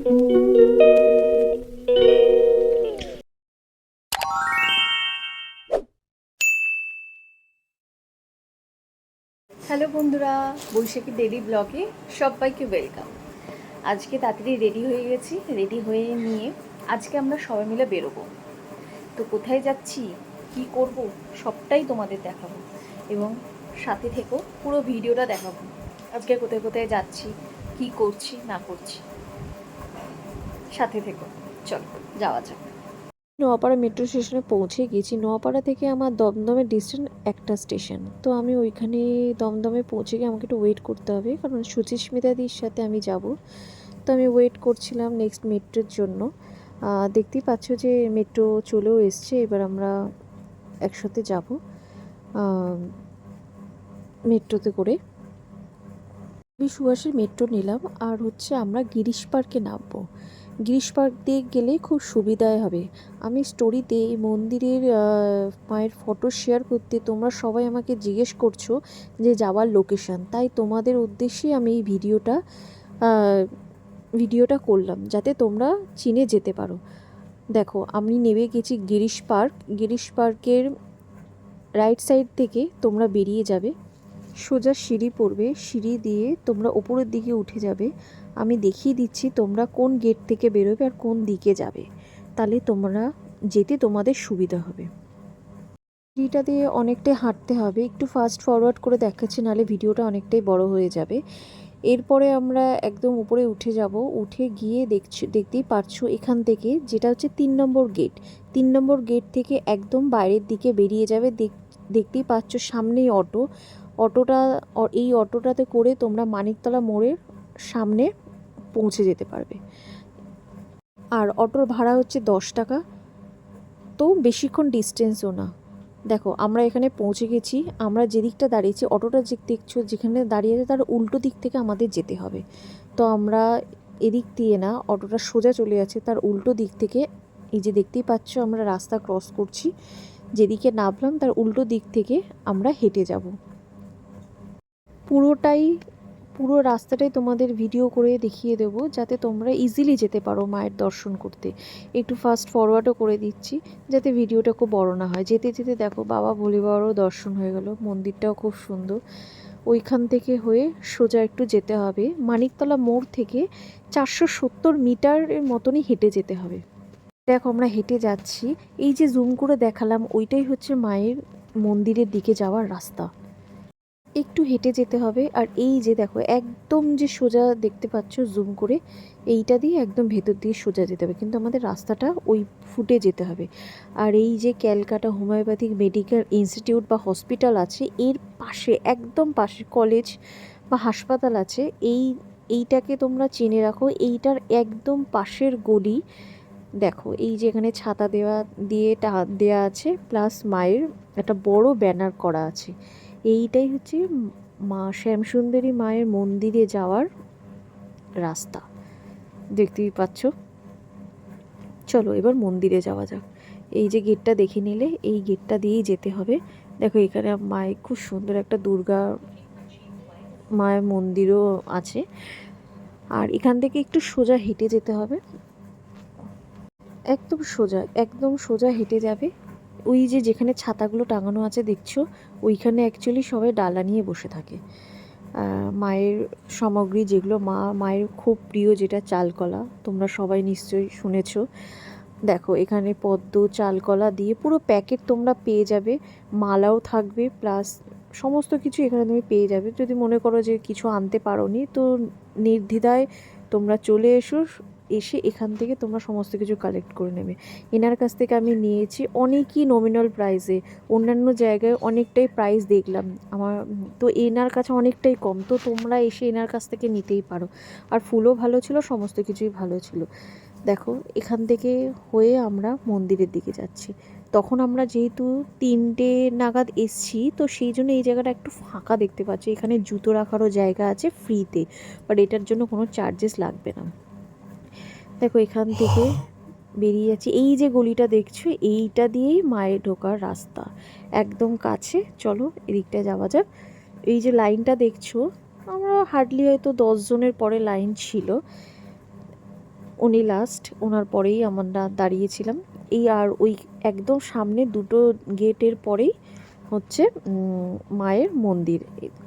Hello বন্ধুরা, বৈশাখী daily ব্লগে সবাইকে ওয়েলকাম আজকে তাড়াতাড়ি রেডি হয়ে গেছি রেডি হয়ে নিয়ে আজকে আমরা সবাই মিলে বেরোবো। তো কোথায় যাচ্ছি, কি করব, সবটাই তোমাদের দেখাবো এবং সাথে থেকেও পুরো ভিডিওটা দেখাবো। আজকে কোথায় কোথায় যাচ্ছি, কি করছি, না করছি। সাথে থেকো। চলো, যাওয়া যাক। নোয়াপাড়া মেট্রো স্টেশনে পৌঁছে গেছি। নোয়াপাড়া থেকে আমার দমদমের ডিস্টেন্স একটা স্টেশন। তো আমি ওইখানে দমদমে পৌঁছে গিয়ে আমাকে একটু ওয়েট করতে হবে, কারণ সুচিস্মিতাদির সাথে আমি যাব। তো আমি ওয়েট করছিলাম নেক্সট মেট্রোর জন্য। দেখতেই পাচ্ছ যে মেট্রো চলেও এসছে, এবার আমরা একসাথে যাব মেট্রোতে করে। সুভাষের মেট্রো নিলাম, আর হচ্ছে আমরা গিরিশ পার্কে নামবো। গিরিশ পার্ক দিয়ে গেলে খুব সুবিধায় হবে। আমি স্টোরিতে এই মন্দিরের মায়ের ফটো শেয়ার করতে তোমরা সবাই আমাকে জিজ্ঞেস করছ যে যাওয়ার লোকেশন তাই তোমাদের উদ্দেশ্যে আমি এই ভিডিওটা ভিডিওটা করলাম, যাতে তোমরা চিনে যেতে পারো। দেখো, আমি নেমে গেছি গিরিশ পার্ক, গিরিশ পার্কের রাইট সাইড থেকে তোমরা বেরিয়ে যাবে। সোজা সিঁড়ি পড়বে, সিঁড়ি দিয়ে তোমরা ওপরের দিকে উঠে যাবে। আমি দেখিয়ে দিচ্ছি তোমরা কোন গেট থেকে বেরোবে আর কোন দিকে যাবে। তাহলে তোমরা যেতে তোমাদের সুবিধা হবে। সিঁড়িটা দিয়ে অনেকটাই হাঁটতে হবে। একটু ফাস্ট ফরওয়ার্ড করে দেখাচ্ছি, নাহলে ভিডিওটা অনেকটাই বড় হয়ে যাবে। এরপরে আমরা একদম উপরে উঠে যাব। উঠে গিয়ে দেখছি, দেখতেই পারছ এখান থেকে যেটা হচ্ছে তিন নম্বর গেট। তিন নম্বর গেট থেকে একদম বাইরের দিকে বেরিয়ে যাবে। দেখ- দেখতেই পাচ্ছ সামনেই অটো। অটোটা এই অটোটাতে করে তোমরা মানিকতলা মোড়ের সামনে পৌঁছে যেতে পারবে। আর অটোর ভাড়া হচ্ছে দশ টাকা। তো বেশিক্ষণ ডিস্টেন্সও না। দেখো, আমরা এখানে পৌঁছে গেছি। আমরা যেদিকটা দাঁড়িয়েছি, অটোটা যে দেখছ, যেখানে দাঁড়িয়ে আছে, তার উল্টো দিক থেকে আমাদের যেতে হবে। তো আমরা এদিক দিয়ে না, অটোটা সোজা চলে যাচ্ছে, তার উল্টো দিক থেকে। এই যে দেখতেই পাচ্ছ, আমরা রাস্তা ক্রস করছি। যেদিকে নামলাম, তার উল্টো দিক থেকে আমরা হেঁটে যাব। পুরোটাই, পুরো রাস্তাটাই তোমাদের ভিডিও করে দেখিয়ে দেব যাতে তোমরা ইজিলি যেতে পারো মায়ের দর্শন করতে। একটু ফাস্ট ফরওয়ার্ডও করে দিচ্ছি যাতে ভিডিওটা খুব বড় না হয়। যেতে যেতে দেখো বাবা ভোলে বাবারও দর্শন হয়ে গেল, মন্দিরটাও খুব সুন্দর। ওইখান থেকে হয়ে সোজা একটু যেতে হবে। মানিকতলা মোড় থেকে চারশো সত্তর মিটারের মতনই হেঁটে যেতে হবে। দেখো আমরা হেঁটে যাচ্ছি। এই যে জুম করে দেখালাম, ওইটাই হচ্ছে মায়ের মন্দিরের দিকে যাওয়ার রাস্তা। একটু হেঁটে যেতে হবে। আর এই যে দেখো, একদম যে সোজা দেখতে পাচ্ছ জুম করে, এইটা দিয়ে একদম ভেতর দিয়ে সোজা যেতে হবে। কিন্তু আমাদের রাস্তাটা ওই ফুটে যেতে হবে। আর এই যে ক্যালকাটা হোমিওপ্যাথিক মেডিকেল ইনস্টিটিউট বা হসপিটাল আছে, এর পাশে, একদম পাশে কলেজ বা হাসপাতাল আছে, এই, এইটাকে তোমরা চিনে রাখো, এইটার একদম পাশের গলি। দেখো, এই যে এখানে ছাতা দেওয়া, দিয়ে টা- দেওয়া আছে প্লাস মায়ের একটা বড় ব্যানার করা আছে। এইটাই হচ্ছে মা শ্যামসুন্দরী মায়ের মন্দিরে যাওয়ার রাস্তা। দেখতেই পাচ্ছ? চলো এবার মন্দিরে যাওয়া যাক। এই যে গেটটা দেখে নিলে, এই গেটটা দিয়েই যেতে হবে। দেখো এখানে মায়ের খুব সুন্দর একটা দুর্গা মায়ের মন্দিরও আছে। আর এখান থেকে একটু সোজা হেঁটে যেতে হবে। একদম সোজা একদম সোজা হেঁটে যাবে। ওই যে যেখানে ছাতাগুলো টাঙানো আছে দেখছ, ওইখানে অ্যাকচুয়ালি সবাই ডালা নিয়ে বসে থাকে। মায়ের সামগ্রী যেগুলো, মা, মায়ের খুব প্রিয় যেটা চালকলা, তোমরা সবাই নিশ্চয়ই শুনেছ। দেখো, এখানে পদ্ম, চালকলা দিয়ে পুরো প্যাকেট তোমরা পেয়ে যাবে, মালাও থাকবে, প্লাস সমস্ত কিছু এখানে তুমি পেয়ে যাবে। যদি মনে করো যে কিছু আনতে পারোনি, তো নির্দ্বিধায় তোমরা চলে এসো এসে এখান থেকে তোমরা সমস্ত কিছু কালেক্ট করে নেবে। এনার কাছ থেকে আমি নিয়েছি অনেকই নমিনাল প্রাইসে অন্যান্য জায়গায় অনেকটাই প্রাইস দেখলাম। আমার, তো এনার কাছে অনেকটাই কম। তো তোমরা এসে এনার কাছ থেকে নিতেই পারো। আর ফুলও ভালো ছিল, সমস্ত কিছুই ভালো ছিল। দেখো, এখান থেকে হয়ে আমরা মন্দিরের দিকে যাচ্ছি। তখন আমরা যেহেতু তিনটে নাগাদ এসছি, তো সেই জন্য এই জায়গাটা একটু ফাঁকা দেখতে পাচ্ছি। এখানে জুতো রাখারও জায়গা আছে ফ্রিতে বাট এটার জন্য কোনো চার্জেস লাগবে না। দেখো, এখান থেকে বেরিয়ে যাচ্ছি। এই যে গলিটা দেখছ, এইটা দিয়েই মায়ের ঢোকার রাস্তা। একদম কাছে। চলো, এদিকটা যাওয়া যাক। এই যে লাইনটা দেখছ, আমরা হার্ডলি হয়তো দশ জনের পরে লাইন ছিল। উনি লাস্ট ওনার পরেই আমরা দাঁড়িয়েছিলাম। এই আর ওই একদম সামনে দুটো গেটের পরেই হচ্ছে মায়ের মন্দির।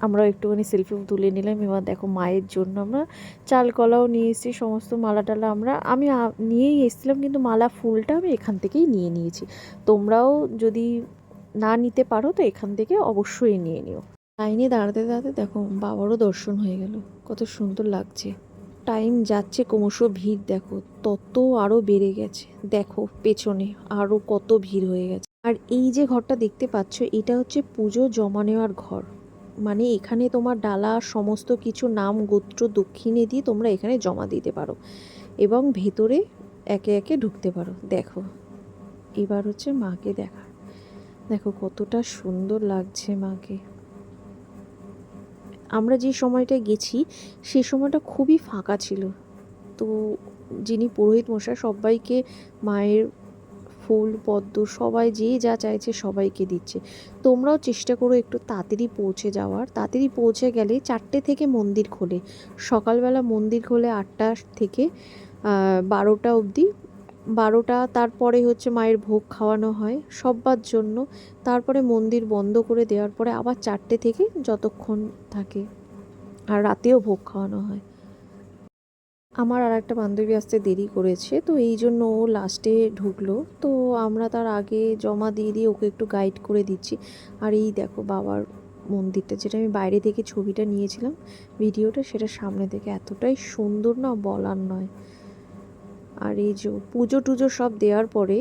আমরা একটুখানি সেলফি তুলে নিলাম। এবার দেখো মায়ের জন্য আমরা চাল কলাও নিয়ে এসেছি, সমস্ত মালা টালা আমরা। আমি নিয়েই এসেছিলাম, কিন্তু মালা ফুলটা আমি এখান থেকেই নিয়ে নিয়েছি। তোমরাও যদি না নিতে পারো, তো এখান থেকে অবশ্যই নিয়ে নিও। লাইনে দাঁড়াতে দাঁড়াতে দেখো বাবারও দর্শন হয়ে গেল। কত সুন্দর লাগছে। টাইম যাচ্ছে ক্রমশ ভিড়, দেখো। তত আরও বেড়ে গেছে। দেখো পেছনে আরও কত ভিড় হয়ে গেছে। আর এই যে ঘরটা দেখতে পাচ্ছ, এটা হচ্ছে পুজো জমা নেওয়ার ঘর। মানে এখানে তোমার ডালা, সমস্ত কিছু, নাম, গোত্র, দক্ষিণে দিয়ে তোমরা এখানে জমা দিতে পারো এবং ভেতরে একে একে ঢুকতে পারো। দেখো, এবার হচ্ছে মাকে দেখা। দেখো কতটা সুন্দর লাগছে মাকে। আমরা যে সময়টায় গেছি, সে সময়টা খুবই ফাঁকা ছিল। তো যিনি পুরোহিত মশাই, সবাইকে মায়ের ফুল, পদ্ম, সবাই যে যা চাইছে সবাইকে দিচ্ছে। তোমরাও চেষ্টা করো একটু তাড়াতাড়ি পৌঁছে যাওয়ার। তাড়াতাড়ি পৌঁছে গেলে চারটে থেকে মন্দির খোলে। সকালবেলা মন্দির খোলে আটটা থেকে বারোটা অবধি। বারোটা, তারপরে হচ্ছে মায়ের ভোগ খাওয়ানো হয় সব্বার জন্য। তারপরে মন্দির বন্ধ করে দেওয়ার পরে আবার চারটে থেকে যতক্ষণ থাকে। আর রাতেও ভোগ খাওয়ানো হয়। আমার আর একটা বান্ধবী আসতে দেরি করেছে, তো এই জন্য ও লাস্টে ঢুকলো। তো আমরা তার আগে জমা দিয়ে দিয়ে ওকে একটু গাইড করে দিচ্ছি। আর এই দেখো বাবার মন্দিরটা, যেটা আমি বাইরে থেকে ছবিটা নিয়েছিলাম, ভিডিওটা সেটা সামনে থেকে এতটাই সুন্দর না বলার নয়। আর এই যে পুজো টুজো সব দেওয়ার পরে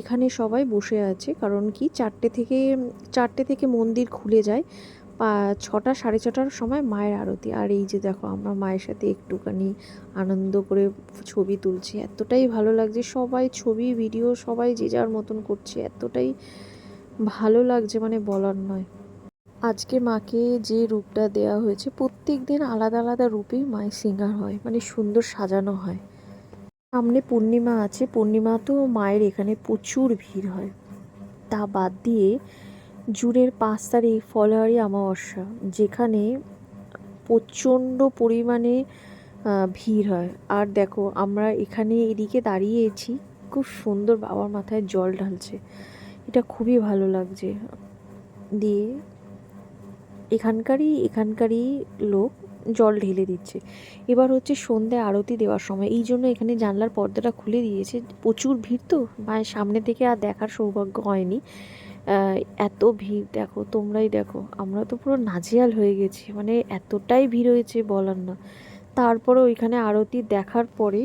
এখানে সবাই বসে আছে, কারণ কি চারটে থেকে চারটে থেকে মন্দির খুলে যায়। ছটা, সাড়ে ছটার সময় মায়ের আরতি। আর এই যে দেখো, আমরা মায়ের সাথে একটুখানি আনন্দ করে ছবি তুলছি। এতটাই ভালো লাগছে, সবাই ছবি, ভিডিও, সবাই যে যার মতন করছে, এতটাই ভালো লাগছে মানে বলার নয়। আজকে মাকে যে রূপটা দেওয়া হয়েছে প্রত্যেক দিন আলাদা আলাদা রূপেই মায়ের সিঙ্গার হয় মানে সুন্দর সাজানো হয়। সামনে পূর্ণিমা আছে পূর্ণিমাতেও মায়ের এখানে প্রচুর ভিড় হয়। তা বাদ দিয়ে জুনের পাঁচ তারিখ ফলহারি অমাবস্যা, যেখানে প্রচণ্ড পরিমাণে ভিড় হয়। আর দেখো, আমরা এখানে এদিকে দাঁড়িয়েছি খুব সুন্দর বাবার মাথায় জল ঢালছে। এটা খুবই ভালো লাগছে। দিয়ে এখানকারই এখানকারই লোক জল ঢেলে দিচ্ছে। এবার হচ্ছে সন্ধ্যে আরতি দেওয়ার সময়। এই জন্য এখানে জানলার পর্দাটা খুলে দিয়েছে। প্রচুর ভিড় তো মায়ের সামনে থেকে আর দেখার সৌভাগ্য হয়নি। এত ভিড়, দেখো তোমরাই দেখো। আমরা তো পুরো নাজিয়াল হয়ে গেছি মানে এতটাই ভিড় হয়েছে বলার না। তারপরে ওইখানে আরতি দেখার পরে,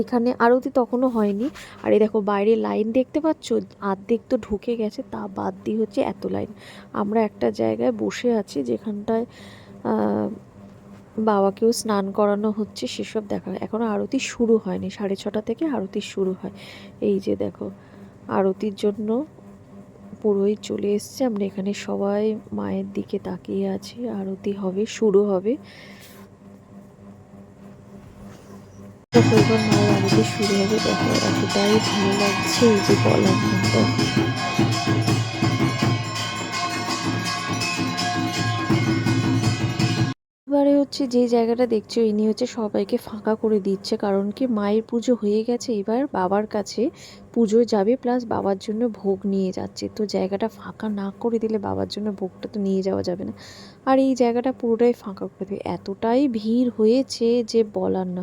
এখানে আরতি তখনও হয়নি। আর এই দেখো বাইরে লাইন দেখতে পাচ্ছ? আর্ধেক তো ঢুকে গেছে, তা বাদ দিয়ে হচ্ছে এত লাইন। আমরা একটা জায়গায় বসে আছি, যেখানটায় বাবাকেও স্নান করানো হচ্ছে, সেসব দেখা এখনও আরতি শুরু হয়নি, সাড়ে ছটা থেকে আরতি শুরু হয়। এই যে দেখো, আরতির জন্য পুরোহিত চলে এসছে। আমরা এখানে সবাই মায়ের দিকে তাকিয়ে আছি। আরতি হবে, শুরু হবে। মায়ের আরতি শুরু হবে। দেখো, এতটাই ভালো লাগছে এই যে বলার হচ্ছে যে জায়গাটা দেখছ, ইনি হচ্ছে সবাইকে ফাঁকা করে দিচ্ছে। কারণ কি, মায়ের পুজো হয়ে গেছে, এবার বাবার কাছে পুজো যাবে, প্লাস বাবার জন্য ভোগ নিয়ে যাচ্ছে। তো জায়গাটা ফাঁকা না করে দিলে বাবার জন্য ভোগটা তো নিয়ে যাওয়া যাবে না। আর এই জায়গাটা পুরোটাই ফাঁকা করে দেবে এতটাই ভিড় হয়েছে যে বলার না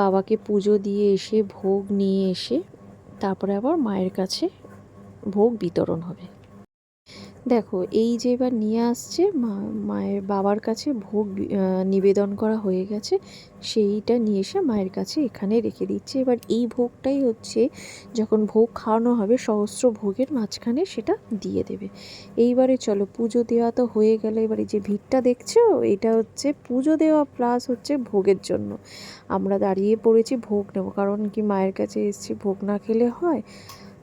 বাবাকে পুজো দিয়ে এসে, ভোগ নিয়ে এসে, তারপরে আবার মায়ের কাছে ভোগ বিতরণ হবে। দেখো, এই যে এবার নিয়ে আসছে, মা, মায়ের বাবার কাছে ভোগ নিবেদন করা হয়ে গেছে, সেইটা নিয়ে এসে মায়ের কাছে এখানে রেখে দিচ্ছে। এবার এই ভোগটাই হচ্ছে, যখন ভোগ খাওয়ানো হবে, সহস্র ভোগের মাঝখানে সেটা দিয়ে দেবে। এইবারে চলো, পুজো দেওয়া তো হয়ে গেল। এবারে যে ভিড়টা দেখছ, এটা হচ্ছে পুজো দেওয়া প্লাস হচ্ছে ভোগের জন্য। আমরা দাঁড়িয়ে পড়েছি, ভোগ নেব। কারণ কি, মায়ের কাছে এসেছি, ভোগ না খেলে হয়।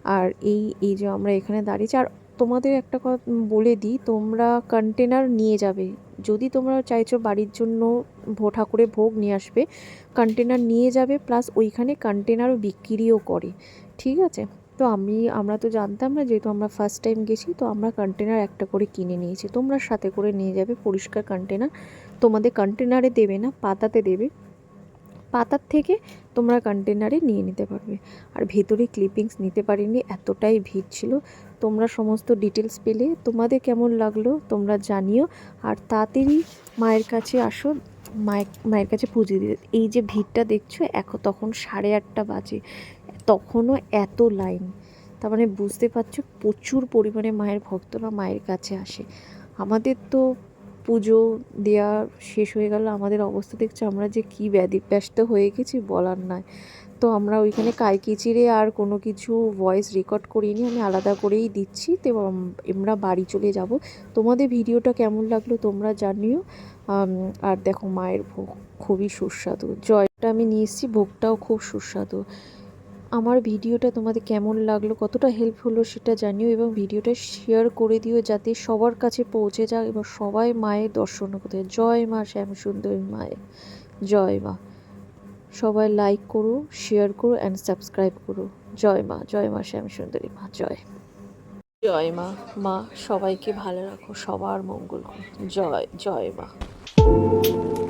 আর এই এই যে আমরা এখানে দাঁড়িয়েছি, আর তোমাদের একটা কথা বলে দিই, তোমরা কন্টেনার নিয়ে যাবে। যদি তোমরা চাইছো বাড়ির জন্য ভো ঠাকুরে ভোগ নিয়ে আসবে কন্টেনার নিয়ে যাবে প্লাস ওইখানে কন্টেনারও বিক্রিও করে, ঠিক আছে? তো আমি, আমরা তো জানতাম না যেহেতু আমরা ফার্স্ট টাইম গেছি, তো আমরা কন্টেনার একটা করে কিনে নিয়েছি। তোমরা সাথে করে নিয়ে যাবে পরিষ্কার কন্টেনার তোমাদের কন্টেনারে দেবে না, পাতাতে দেবে। পাতার থেকে তোমরা কন্টেনারে নিয়ে নিতে পারবে। আর ভেতরে ক্লিপিংস নিতে পারিনি, এতটাই ভিড় ছিল। তোমরা সমস্ত ডিটেলস পেলে। তোমাদের কেমন লাগল তোমরা জানিও। আর তাড়াতাড়ি মায়ের কাছে আসো। মায়ের মায়ের কাছে পুজো দিতে এই যে ভিড়টা দেখছ এখন তখন সাড়ে আটটা বাজে। তখনও এত লাইন তার মানে বুঝতে পারছ, প্রচুর পরিমাণে মায়ের ভক্তরা মায়ের কাছে আসে। আমাদের তো পুজো দেওয়া শেষ হয়ে গেল। আমাদের অবস্থা দেখছ, আমরা যে কী ব্যাধি ব্যস্ত হয়ে গেছি বলার নয়। তো আমরা ওইখানে কাইকিচিরে আর কোনো কিছু ভয়েস রেকর্ড করিনি, আমি আলাদা করেই দিচ্ছি। তো আম- আমরা বাড়ি চলে যাব। তোমাদের ভিডিওটা কেমন লাগল তোমরা জানিও। আর দেখো মায়ের ভোগ খুবই সুস্বাদু। জয়টা আমি নিয়ে এসেছি, ভোগটাও খুব সুস্বাদু। আমার ভিডিওটা তোমাদের কেমন লাগল, কতটা হেল্প হলো সেটা জানিও এবং ভিডিওটা শেয়ার করে দিও যাতে সবার কাছে পৌঁছে যাক এবং সবাই মায়ের দর্শন করতে জয় মা শ্যাম শ্যামসুন্দরী মায়ের জয় মা। সবাই লাইক করো শেয়ার করো অ্যান্ড সাবস্ক্রাইব করো। জয় মা জয় মা শ্যাম সুন্দরী মা, জয়। জয় মা মা, সবাইকে ভালো রাখো, সবার মঙ্গল করো। জয় জয় মা।